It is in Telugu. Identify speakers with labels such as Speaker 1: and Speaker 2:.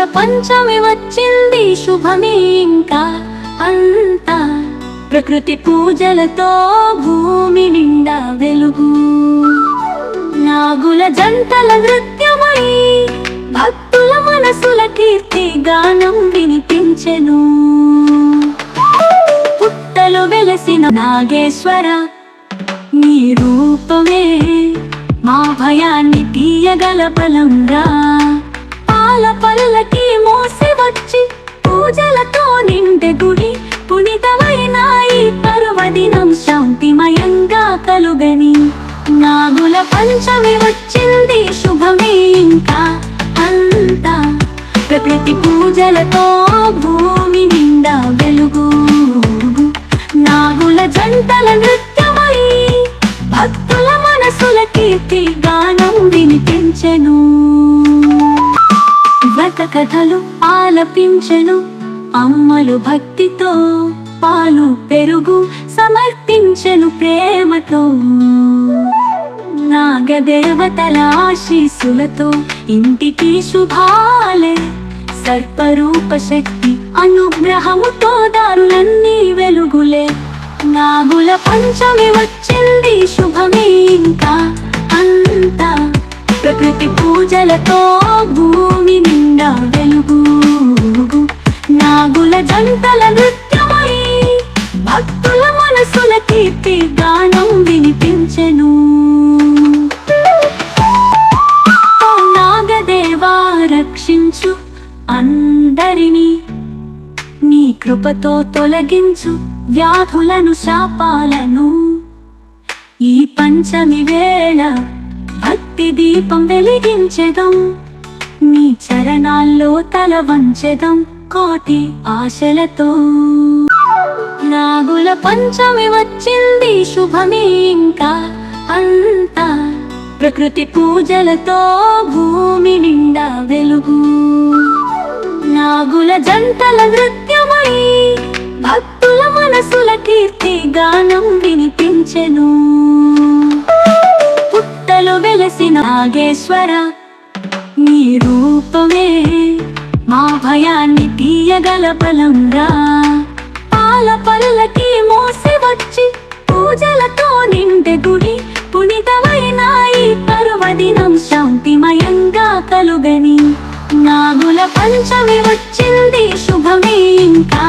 Speaker 1: నాగుల పంచమి వచ్చింది శుభమే ఇంకా అంతా. ప్రకృతి పూజలతో భూమి నిండా వెలుగు. నాగుల జంటల నృత్యమై భక్తుల మనసుల కీర్తి గానం వినిపించెను. పుట్టలు వెలసిన నాగేశ్వర నీ రూపమే మా భయాన్ని తీయగల బలంగా పాల పల్లకి మోసి వచ్చి పూజలతో నిండె గుడి పునితమైన ఈ పర్వదినం శాంతిమయంగా కలుగని. నాగుల పంచమి వచ్చింది శుభమే ఇంకా. అంతా ప్రకృతి పూజలతో భూమి నిండా వెలుగు. నాగుల జంటల నృత్యమై భక్తుల మనసుల కీర్తి గానం వినిపించెను. కథలు ఆలపించెను అమ్మలు భక్తితో పాలు పెరుగు సమర్పించెను ప్రేమతో. నాగదేవతల ఆశీస్సులతో ఇంటికి శుభాలే సర్పరూప శక్తి అనుగ్రహముతో దారులన్నీ వెలుగులే. నాగుల పంచమి వచ్చింది శుభ ప్రతి పూజలతో భూమి నిండా వెలుగు. నాగుల జంటల నృత్యమై భక్తుల మనసుల కీర్తి గానం వినిపించెను. నాగదేవా రక్షించు అందరినీ. నీ కృపతో తొలగించు వ్యాధులను శాపాలను. ఈ పంచమి వేళ భక్తి దీపం వెలిగించెదం. నీ చరణాల్లో తల వంచెదం కోటి ఆశలతో. నాగుల పంచమి వచ్చింది శుభమే ఇంకా అంతా. ప్రకృతి పూజలతో భూమి నిండా వెలుగు. నాగుల జంటల వృత్తి వెలసిన నాగేశ్వర నీ రూపమే మా భయాన్ని తీయగల బలంగా పాల పల్లకి మోసి వచ్చి పూజలతో నిండె గుడి పునితమైన ఈ పర్వదినం శాంతిమయంగా కలుగని నాగుల పంచమి వచ్చింది శుభమే ఇంకా